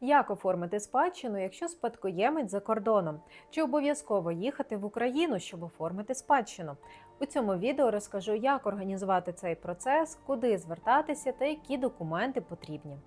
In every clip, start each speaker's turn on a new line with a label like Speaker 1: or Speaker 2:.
Speaker 1: Як оформити спадщину, якщо спадкоємець за кордоном? Чи обов'язково їхати в Україну, щоб оформити спадщину? У цьому відео розкажу, як організувати цей процес, куди звертатися та які документи потрібні.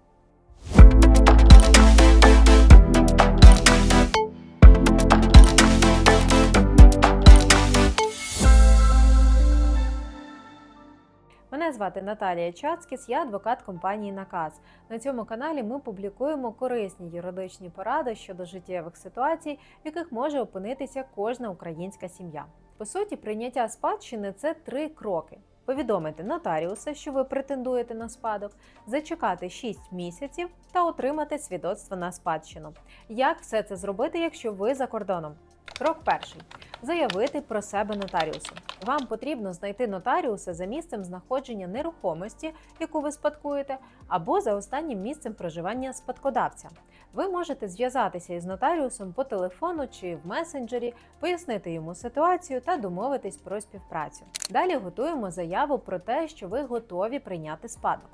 Speaker 1: Звати Наталія Чацкіс, я адвокат компанії Наказ. На цьому каналі ми публікуємо корисні юридичні поради щодо життєвих ситуацій, в яких може опинитися кожна українська сім'я. По суті, прийняття спадщини це три кроки: повідомити нотаріуса, що ви претендуєте на спадок, зачекати 6 місяців та отримати свідоцтво на спадщину. Як все це зробити, якщо ви за кордоном? Крок перший заявити про себе нотаріусу. Вам потрібно знайти нотаріуса за місцем знаходження нерухомості, яку ви спадкуєте, або за останнім місцем проживання спадкодавця. Ви можете зв'язатися із нотаріусом по телефону чи в месенджері, пояснити йому ситуацію та домовитись про співпрацю. Далі готуємо заяву про те, що ви готові прийняти спадок.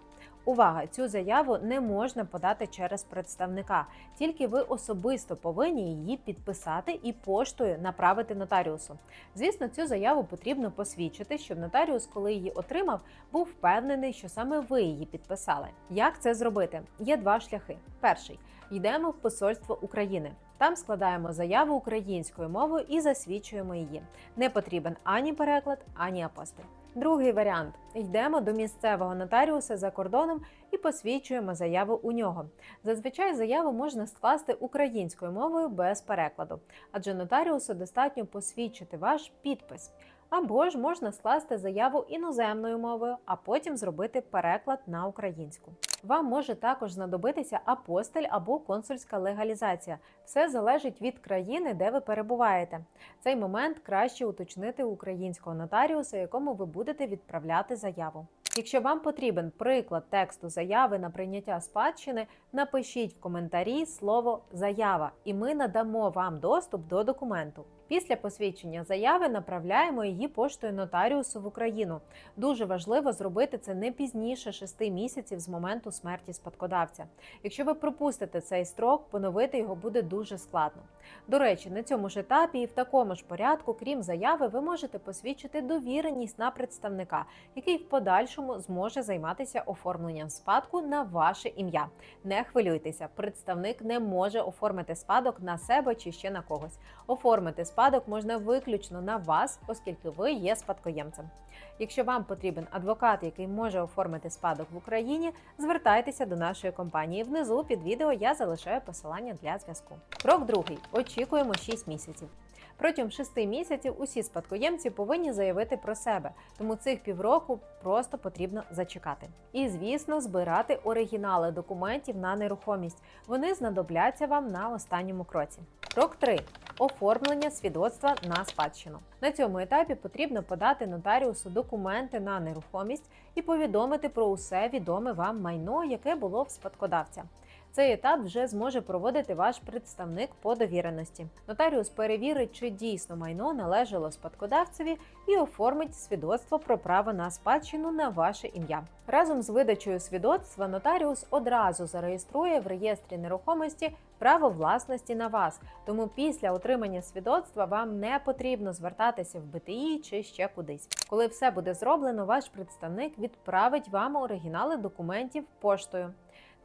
Speaker 1: Увага! Цю заяву не можна подати через представника, тільки ви особисто повинні її підписати і поштою направити нотаріусу. Звісно, цю заяву потрібно посвідчити, щоб нотаріус, коли її отримав, був впевнений, що саме ви її підписали. Як це зробити? Є два шляхи. Перший йдемо в посольство України. Там складаємо заяву українською мовою і засвідчуємо її. Не потрібен ані переклад, ані апостиль. Другий варіант: йдемо до місцевого нотаріуса за кордоном і посвідчуємо заяву у нього. Зазвичай заяву можна скласти українською мовою без перекладу, адже нотаріусу достатньо посвідчити ваш підпис. Або ж можна скласти заяву іноземною мовою, а потім зробити переклад на українську. Вам може також знадобитися апостиль або консульська легалізація. Все залежить від країни, де ви перебуваєте. Цей момент краще уточнити українського нотаріуса, якому ви будете відправляти заяву. Якщо вам потрібен приклад тексту заяви на прийняття спадщини, напишіть в коментарі слово заява, і ми надамо вам доступ до документу. Після посвідчення заяви направляємо її поштою нотаріусу в Україну. Дуже важливо зробити це не пізніше 6 місяців з моменту смерті спадкодавця. Якщо ви пропустите цей строк, поновити його буде дуже складно. До речі, на цьому ж етапі і в такому ж порядку, крім заяви, ви можете посвідчити довіреність на представника, який в подальшому зможе займатися оформленням спадку на ваше ім'я. Не хвилюйтеся, представник не може оформити спадок на себе чи ще на когось. Оформити спадок можна виключно на вас, оскільки ви є спадкоємцем. Якщо вам потрібен адвокат, який може оформити спадок в Україні, звертайтеся до нашої компанії. Внизу під відео я залишаю посилання для зв'язку. Крок другий: очікуємо 6 місяців. Протягом 6 місяців усі спадкоємці повинні заявити про себе, тому цих півроку просто потрібно зачекати. І, звісно, збирати оригінали документів на нерухомість. Вони знадобляться вам на останньому кроці. Крок 3. Оформлення свідоцтва на спадщину. На цьому етапі потрібно подати нотаріусу документи на нерухомість і повідомити про усе відоме вам майно, яке було в спадкодавця. Цей етап вже зможе проводити ваш представник по довіреності. Нотаріус перевірить, чи дійсно майно належало спадкодавцеві, і оформить свідоцтво про право на спадщину на ваше ім'я. Разом з видачею свідоцтва нотаріус одразу зареєструє в реєстрі нерухомості право власності на вас. Тому після отримання свідоцтва вам не потрібно звертатися в БТІ чи ще кудись. Коли все буде зроблено, ваш представник відправить вам оригінали документів поштою.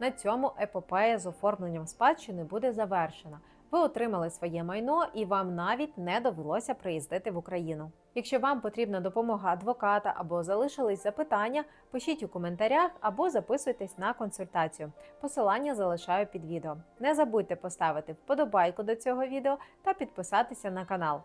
Speaker 1: На цьому епопея з оформленням спадщини буде завершена. Ви отримали своє майно і вам навіть не довелося приїздити в Україну. Якщо вам потрібна допомога адвоката або залишились запитання, пишіть у коментарях або записуйтесь на консультацію. Посилання залишаю під відео. Не забудьте поставити вподобайку до цього відео та підписатися на канал.